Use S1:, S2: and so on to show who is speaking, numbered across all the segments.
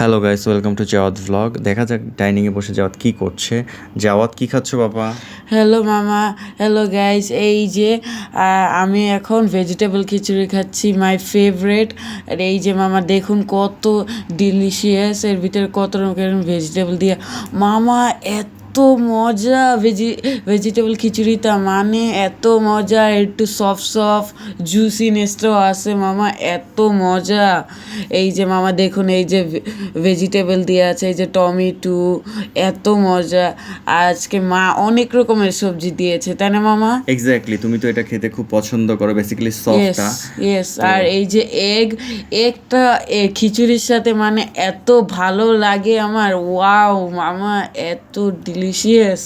S1: Hello guys welcome to জাওয়াত blog দেখা যাক ডাইনিংয়ে বসে জাওয়াত কি করছে। জাওয়াত কি খাচ্ছ বাবা?
S2: হ্যালো মামা। হ্যালো গাইস এই যে আমি এখন ভেজিটেবল খিচুড়ি খাচ্ছি মাই ফেভারেট আর এই যে, মামা, দেখুন কত ডিলিশিয়াস এর ভিতরে কত রকমের ভেজিটেবল দিয়ে। মামা, এত মজা ভেজি ভেজিটেবল খিচুড়িটা মানে এত মজা একটু সফট সফট জুসিনেসটাও আসে মামা এত মজা। এই যে মামা দেখুন এই যে ভেজিটেবল দিয়ে আছে এই যে টমেটো এত মজা। আজকে মা অনেক রকমের সবজি দিয়েছে তাই না মামা?
S1: এক্স্যাক্টলি তুমি তো এটা খেতে খুব পছন্দ করো বেসিক্যালি
S2: ইয়েস
S1: সফটটা
S2: ইয়েস আর এই যে এগ এগটা খিচুড়ির সাথে মানে এত ভালো লাগে আমার। ওয়াও মামা এত ডিলিশিয়াস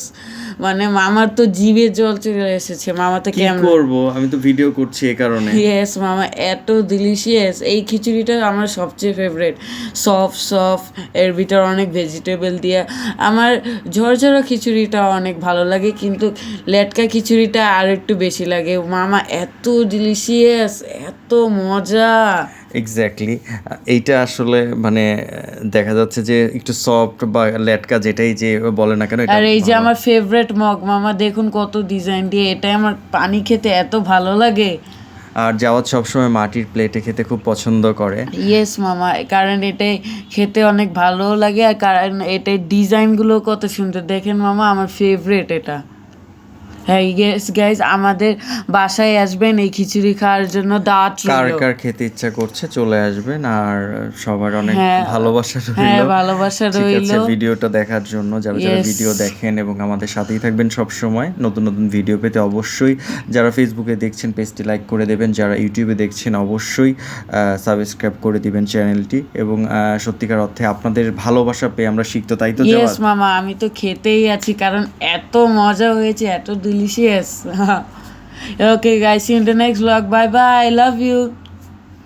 S2: মানে মামার তো জিভে জল চলে এসেছে মামা তো
S1: কি
S2: কেমন?
S1: করব? আমি তো ভিডিও করছি এই কারণে।
S2: ইয়েস মামা এত ডিলিশিয়াস এই খিচুড়িটা আমার সবচেয়ে ফেভারিট সফট সফট এর ভিতর অনেক ভেজিটেবল দিয়ে। আমার ঝরঝরা খিচুড়িটা অনেক ভালো লাগে কিন্তু লেটকা খিচুড়িটা আর একটু বেশি লাগে। মামা এত ডিলিশিয়াস এত মজা।
S1: এক্স্যাক্টলি এইটা আসলে মানে দেখা যাচ্ছে যে একটু সফট বা লেটকা যেটাই যে বলে না কেন
S2: আর এই যে আমার ফেভারিট মগ। মামা দেখুন কত ডিজাইন দিয়ে এটাই আমার পানি খেতে এত ভালো লাগে।
S1: আর জাওয়াত সবসময় মাটির প্লেটে খেতে খুব পছন্দ করে।
S2: ইয়েস মামা কারণ এটাই খেতে অনেক ভালো লাগে আর কারণ এটার ডিজাইনগুলো কত সুন্দর। দেখেন মামা আমার ফেভারিট এটা। হ্যাঁ ইয়েস গাইজ আমাদের বাসায় আসবেন এই খিচুড়ি খাওয়ার জন্য দাঁত
S1: কার কার খেতে ইচ্ছা করছে চলে আসবেন আর সবার অনেক
S2: হ্যাঁ,
S1: ভালোবাসা
S2: হ্যাঁ,
S1: রইল।
S2: ভালোবাসা রইল।
S1: ভিডিওটা দেখার জন্য যারা যারা ভিডিও দেখেন এবং আমাদের সাথেই থাকবেন সব সময় নতুন নতুন ভিডিও পেতে অবশ্যই যারা ফেসবুকে দেখছেন পেজটি লাইক করে দেবেন যারা ইউটিউবে দেখছেন অবশ্যই সাবস্ক্রাইব করে দিবেন চ্যানেলটি এবং সত্যিকার অর্থে আপনাদের ভালোবাসা পেয়ে আমরা শিখত তাই তো
S2: মামা আমি তো খেতেই আছি কারণ এত মজা হয়েছে এত delicious. okay, guys, see you in the next vlog. Bye bye. Love you.